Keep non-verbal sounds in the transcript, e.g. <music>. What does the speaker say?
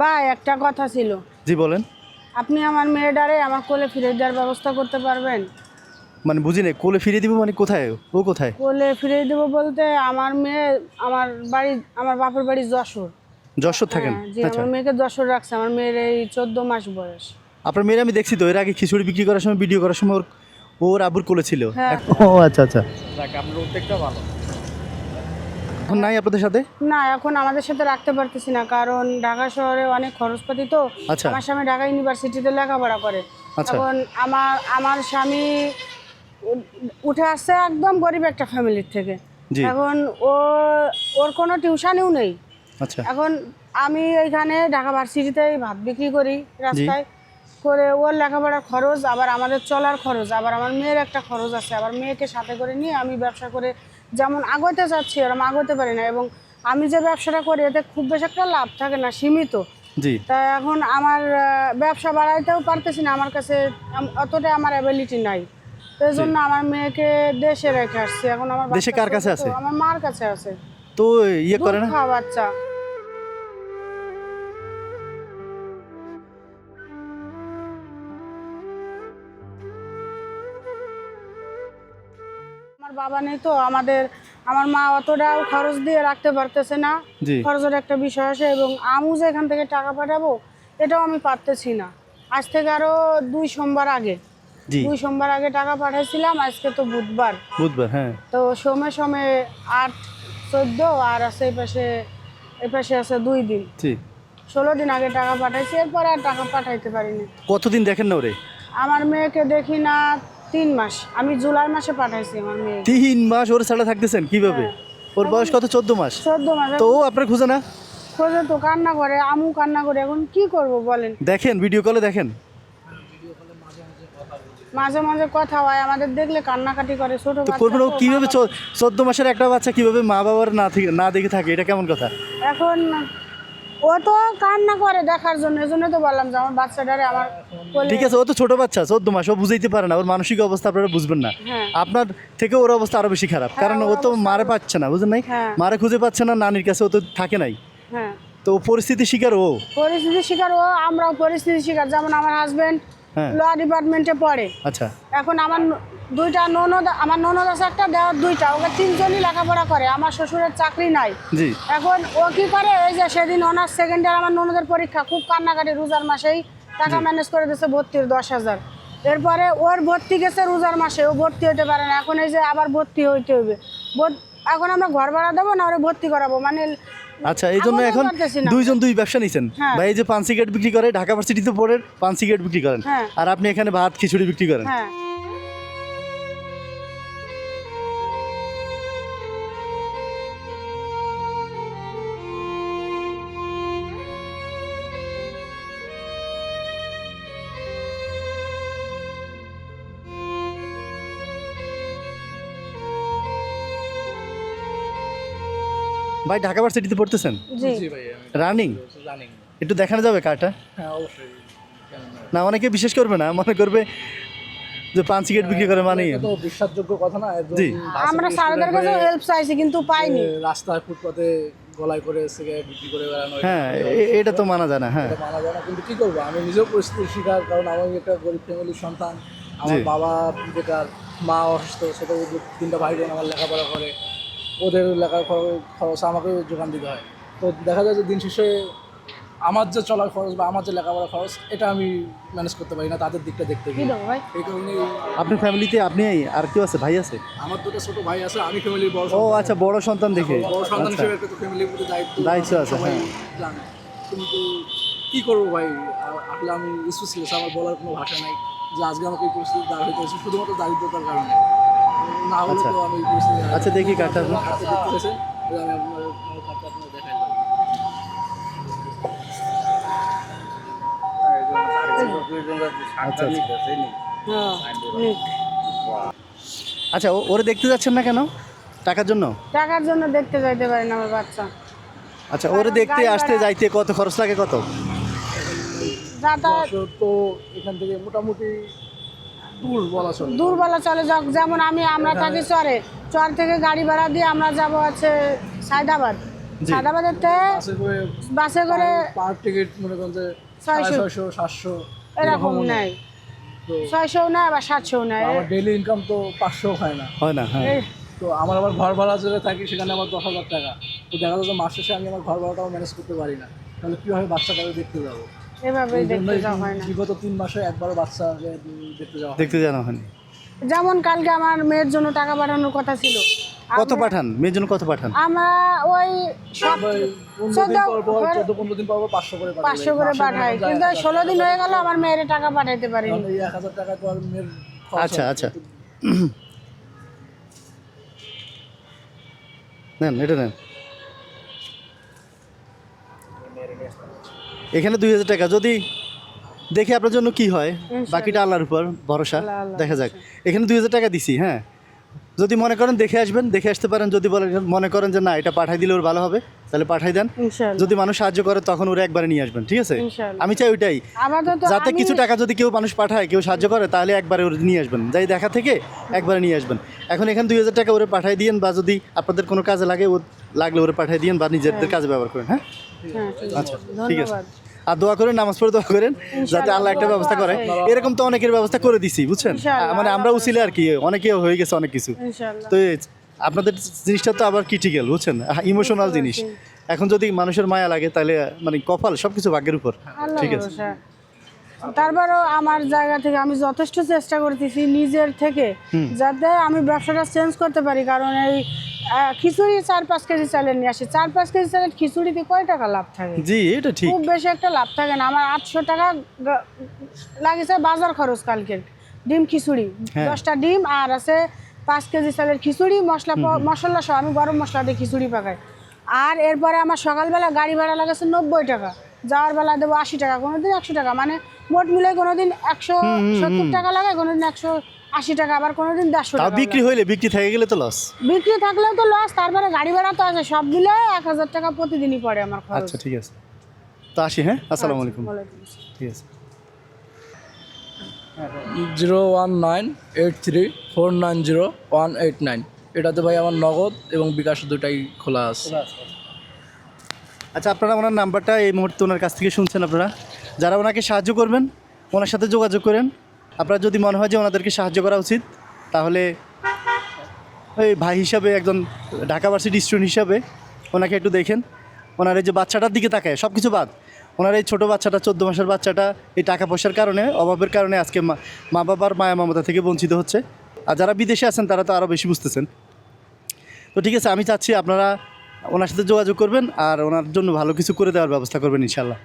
ভাই একটা কথা ছিল। জি বলেন। আপনি আমার মেয়েটারে আমার কোলে ফিরে দেওয়ার ব্যবস্থা করতে পারবেন? মানে বুঝি নাই কোলে ফিরিয়ে দিব মানে কোথায়? ও কোথায়? কোলে ফিরে দেবো বলতে আমার মেয়ে আমার বাড়ি আমার বাপের বাড়ি যশোর। যশোর থাকেন? হ্যাঁ, জি আচ্ছা। আমার মেয়েকে যশোর রাখছে আমার মেয়ের এই চোদ্দ মাস বয়স। আপনার মেয়ের আমি দেখছি তো এর আগে খিচুড়ি বিক্রি করার সময় ভিডিও করার সময় ওর ওর আব্বুর কোলে ছিল। হ্যাঁ। ও আচ্ছা আচ্ছা। এখন নাই আপনাদের সাথে? না এখন আমাদের সাথে রাখতে পারতেছি না কারণ ঢাকা শহরে অনেক খরচপাতি তো। আচ্ছা। আমার স্বামী ঢাকা ইউনিভার্সিটিতে লেখাপড়া করে। আচ্ছা। এখন আমার আমার স্বামী উঠে আসছে একদম গরিব একটা ফ্যামিলির থেকে। এখন ও ওর কোনো টিউশনিও নেই। আচ্ছা। এখন আমি এইখানে ঢাকা ভার্সিটিতে ভাত বিক্রি করি রাস্তায়। করে ওর লেখাপড়ার খরচ আবার আমাদের চলার খরচ আবার আমার মেয়ের একটা খরচ আছে। আবার মেয়েকে সাথে করে নিয়ে আমি ব্যবসা করে যেমন আগোতে চাচ্ছি ওরকম আগোতে পারি না। এবং আমি যে ব্যবসাটা করি এতে খুব বেশি একটা লাভ থাকে না সীমিত। জি। তা এখন আমার ব্যবসা বাড়াইতেও পারতেছি না আমার কাছে অতটা আমার অ্যাবিলিটি নাই। তো এই জন্য আমার মেয়েকে দেশে রেখে আসছি। এখন আমার দেশে কার কাছে আছে? আমার মার কাছে আছে। তো ইয়ে করে না? বাচ্চা। বাবা নেই তো আমাদের আমার মা অতটাও খরচ দিয়ে রাখতে পারতেছে না। খরচের একটা বিষয় আছে এবং আমু যে এখান থেকে টাকা পাঠাবো এটাও আমি পারতেছি না। আজ থেকে আরও দুই সোমবার আগে। দুই সোমবার আগে টাকা পাঠাইছিলাম আজকে তো বুধবার। বুধবার হ্যাঁ। তো সমে সমে আট চোদ্দ আর আছে এই পাশে এই পাশে আছে দুই দিন। ষোলো দিন আগে টাকা পাঠাইছি এরপর আর টাকা পাঠাইতে পারিনি। কতদিন দেখেন না ওরে? আমার মেয়েকে দেখি না তিন মাস। আমি জুলাই মাসে পাঠাইছি আমার মেয়ে। তিন মাস ওর ছাড়া থাকতেছেন কীভাবে? ওর বয়স কত? চোদ্দ মাস। চোদ্দ মাসে। তো ও আপনার খুঁজে না? খোঁজে তো কান্না করে আমু কান্না করে। এখন কি করব বলেন? দেখেন ভিডিও কলে দেখেন। মাঝে মাঝে কথা হয় আমাদের দেখলে কান্নাকাটি করে ছোট বাচ্চা কীভাবে চোদ্দ মাসের একটা বাচ্চা কীভাবে মা বাবার না থেকে না দেখে থাকে এটা কেমন কথা? এখন ও তো কান্না করে দেখার জন্য এজন্য তো বললাম যে আমার বাচ্চাটারে আমার কোলে ঠিক আছে ও তো ছোট বাচ্চা চোদ্দ মাস ও বুঝাইতে পারে না ওর মানসিক অবস্থা আপনারা বুঝবেন না। হ্যাঁ। আপনার থেকে ওর অবস্থা আরও বেশি খারাপ কারণ ও তো মারে পাচ্ছে না বুঝেন নাই? হ্যাঁ। মারে খুঁজে পাচ্ছে না নানির কাছে ও তো থাকে নাই। হ্যাঁ। তো ও পরিস্থিতি শিকার ও? পরিস্থিতি শিকার ও আমরাও পরিস্থিতি শিকার যেমন আমার হাজবেন্ড হ্যাঁ। ল ডিপার্টমেন্টে পড়ে। আচ্ছা। এখন আমার ন- দুইটা ননদ আমার ননদ আছে একটা দেওয়ার দুইটা। ওকে তিনজনই লেখাপড়া করে আমার শ্বশুরের চাকরি নাই। এখন ও কি করে এই যে সেদিন অনার্স সেকেন্ড ইয়ার আমার ননদের পরীক্ষা খুব কান্নাকাটি রোজার মাসেই টাকা ম্যানেজ করে দিয়েছে ভর্তির দশ হাজার। এরপরে ওর ভর্তি গেছে রোজার মাসে ও ভর্তি হতে পারে না। এখন এই যে আবার ভর্তি হইতে হবে এখন আমরা ঘর ভাড়া দেবো না ওরে ভর্তি করাবো? মানে আচ্ছা এই জন্য এখন দুইজন দুই ব্যবসা নিছেন। হ্যাঁ। ভাই এই যে পান সিগারেট বিক্রি করে ঢাকা ভার্সিটিতে পড়ে পান সিগারেট বিক্রি করেন। হ্যাঁ। আর আপনি এখানে ভাত খিচুড়ি বিক্রি করেন। হ্যাঁ। ভাই ঢাকা ভার্সিটিতে পড়তেছেন? জি। রানিং একটু দেখানো যাবে কারটা? না অনেকে বিশেষ করবে না মনে করবে যে পান সিগারেট বিক্রি করে মানে তো বিশ্বাসযোগ্য কথা না জি। আমরা কাছে হেল্প চাইছি কিন্তু পাইনি। রাস্তায় ফুটপাতে গলায় করে সিগারেট বিক্রি করে বেড়ানো হ্যাঁ এটা তো মানা যায় না হ্যাঁ। মানা যায় না কিন্তু কি করব? আমি নিজেও পরিস্থিতির শিকার কারণ আমি একটা গরিব ফ্যামিলির সন্তান। আমার বাবা বেকার মা অসুস্থ ছোট তিনটা ভাই বোন আমার লেখাপড়া করে ওদের লেখার খরচ- খরচ আমাকে যোগান দিতে হয়। তো দেখা যায় যে দিন শেষে আমার যে চলার খরচ বা আমার যে লেখাপড়া খরচ এটা আমি ম্যানেজ করতে পারি না তাদের দিকটা দেখতে কি গিয়ে ভাই? এই কারণেই আপনার ফ্যামিলিতে আপনি আর কেউ আছে ভাই আছে? আমার দুটো ছোট ভাই আছে আমি ফ্যামিলির বড় ও আচ্ছা বড় সন্তান দেখে। বড় সন্তান আচ্ছা। হিসেবে একটা ফ্যামিলির প্রতি দায়িত্ব। দায়িত্ব আছে, হ্যাঁ। জানে। কিন্তু কি করব ভাই? আসলে আমি স্পেশালিস্ট আমার বলার কোনো ভাষা নাই যে আজকে আমাকে এই পরিস্থিতি দাঁড় হইতে হয়েছে শুধুমাত্র দারিদ্রতার কারণে। না হলে আচ্ছা। তো আমি আচ্ছা, দেখি কার্ডটা আপনি। দিলাম। আচ্ছা আচ্ছা। হ্যাঁ। আচ্ছা ও- ওরে দেখতে যাচ্ছেন না কেন টাকার জন্য টাকার জন্য দেখতে যাইতে পারি না আমার বাচ্চা আচ্ছা ওরে দেখতে আসতে যাইতে কত খরচ লাগে কত যাতায়াত যশোর তো এখান থেকে মোটামুটি দূরবেলা চলে যাক যেমন আমি আমরা থাকি চরে চর থেকে গাড়ি ভাড়া দিয়ে আমরা যাব আছে সায়দাবাদ। থেকে বাসে করে পার টিকিট মনে করেন যে ছয়শো। সাতশো এরকম নেয় তো ছয়শো নেয় আবার সাতশো নেয় আমার ডেইলি ইনকাম তো পাঁচশো হয় না। হয় না হ্যাঁ। তো আমার আবার ঘর ভাড়া যেটা থাকি সেখানে আমার দশ হাজার টাকা। তো দেখা যাচ্ছে মাস শেষে আমি আমার ঘর ভাড়াটাও ম্যানেজ করতে পারি না। তাহলে কীভাবে বাচ্চাটাকে দেখতে যাব? এভাবেই এই দেখতে যাওয়া হয় না। বিগত তিন মাসে একবারও বাচ্চাকে দেখতে যাওয়া দেখতে জানা হয়নি। যেমন কালকে আমার মেয়ের জন্য টাকা পাঠানোর কথা ছিল। কত পাঠান? মেয়ের জন্য কত পাঠান? আমরা ওই পনেরো দিন পর পর পর পর পাঁচশো করে পাঠাই। পাঁচশো করে পাঠাই। কিন্তু ষোলো দিন হয়ে গেল আমার মেয়ের টাকা পাঠাইতে পারিনি। তাহলে এই এক হাজার টাকা তো আর মেয়ের আচ্ছা আচ্ছা। <clears throat> নেন এটা নেন। এখানে দুই হাজার টাকা। যদি দেখি আপনার জন্য কি হয় বাকিটা আল্লাহর উপর ভরসা। দেখা যাক। এখানে দুই হাজার টাকা দিছি হ্যাঁ। যদি মনে করেন দেখে আসবেন দেখে আসতে পারেন। যদি বলেন মনে করেন যে না এটা পাঠাই দিলে ওর ভালো হবে তাহলে পাঠাই দেন। যদি মানুষ সাহায্য করে তখন ওরা একবারে নিয়ে আসবেন ঠিক আছে? আমি চাই ওইটাই। যাতে কিছু টাকা যদি কেউ মানুষ পাঠায় কেউ সাহায্য করে তাহলে একবারে ওরা নিয়ে আসবেন। যাই দেখা থেকে একবারে নিয়ে আসবেন। এখন এখানে দুই হাজার টাকা ওরে পাঠাই দিয়েন বা যদি আপনাদের কোনো কাজে লাগে ও লাগলে ওরে পাঠাই দিয়েন বা নিজেদের কাজে ব্যবহার করেন হ্যাঁ? হ্যাঁ আচ্ছা ঠিক আছে। আর দোয়া করেন নামাজ পড়ে দোয়া করেন যাতে আল্লাহ একটা ব্যবস্থা করে। এরকম তো অনেকের ব্যবস্থা করে দিছি বুঝছেন? মানে আমরা উচিলে আর কি অনেকে হয়ে গেছে অনেক কিছু। তো আপনাদের জিনিসটা তো আবার ক্রিটিক্যাল বুঝছেন? ইমোশনাল জিনিস। এখন যদি মানুষের মায়া লাগে তাহলে মানে কপাল সবকিছু ভাগ্যের উপর। ঠিক আছে। তারপরও আমার জায়গা থেকে আমি যথেষ্ট চেষ্টা করতেছি নিজের থেকে যাতে আমি ব্যবসাটা চেঞ্জ করতে পারি। কারণ এই খিচুড়ি চার পাঁচ কেজি চালের নিয়ে আসি। চার পাঁচ কেজি চালের খিচুড়িতে কয় টাকা লাভ থাকে? জি এটা ঠিক। খুব বেশি একটা লাভ থাকে না। আমার আটশো টাকা লাগিয়েছে বাজার খরচ কালকের। ডিম খিচুড়ি হ্যাঁ। দশটা ডিম আর আছে পাঁচ কেজি চালের খিচুড়ি মশলা মশলা সহ। আমি গরম মশলা দিয়ে খিচুড়ি পাকাই। আর এরপরে আমার সকালবেলা গাড়ি ভাড়া লাগাচ্ছে নব্বই টাকা। যাওয়ার বেলা দেবো আশি টাকা কোনো দিন একশো টাকা মানে মোট মিলে কোনো দিন একশো সত্তর টাকা লাগায় কোনোদিন একশো আশি টাকা আবার কোনোদিন দেড়শো তাও টাকা বিক্রি হইলে বিক্রি থেকে গেলে তো লস বিক্রি থাকলেও তো লস তারপরে গাড়ি ভাড়া তো আছে সব মিলে এক হাজার টাকা প্রতিদিনই পড়ে আমার খরচ। আচ্ছা ঠিক আছে। তো আসি হ্যাঁ? আসসালামু আলাইকুম। আসসালাম। ঠিক আছে। Zero one nine eight three four nine zero one eight nine. এটাতে ভাই আমার নগদ এবং বিকাশ দুটাই খোলা আছে। আচ্ছা আপনারা ওনার নাম্বারটা এই মুহূর্তে ওনার কাছ থেকে শুনছেন আপনারা। যারা ওনাকে সাহায্য করবেন, ওনার সাথে যোগাযোগ করেন। আপনার যদি মনে হয় যে ওনাদেরকে সাহায্য করা উচিত, তাহলে ওই ভাই হিসাবে, একজন ঢাকা ভার্সিটি স্টুডেন্ট হিসাবে ওনাকে একটু দেখেন। ওনার এই যে বাচ্চাটার দিকে তাকায় সব কিছু বাদ। ওনার এই ছোটো বাচ্চাটা, চোদ্দ মাসের বাচ্চাটা, এই টাকা পয়সার কারণে, অভাবের কারণে আজকে মা বাবার মায়া মমতা থেকে বঞ্চিত হচ্ছে। আর যারা বিদেশে আছেন, তারা তো আরও বেশি বুঝতেছেন। তো ঠিক আছে, আমি চাচ্ছি আপনারা ওনার সাথে যোগাযোগ করবেন আর ওনার জন্য ভালো কিছু করে দেওয়ার ব্যবস্থা করবেন ইনশাল্লাহ।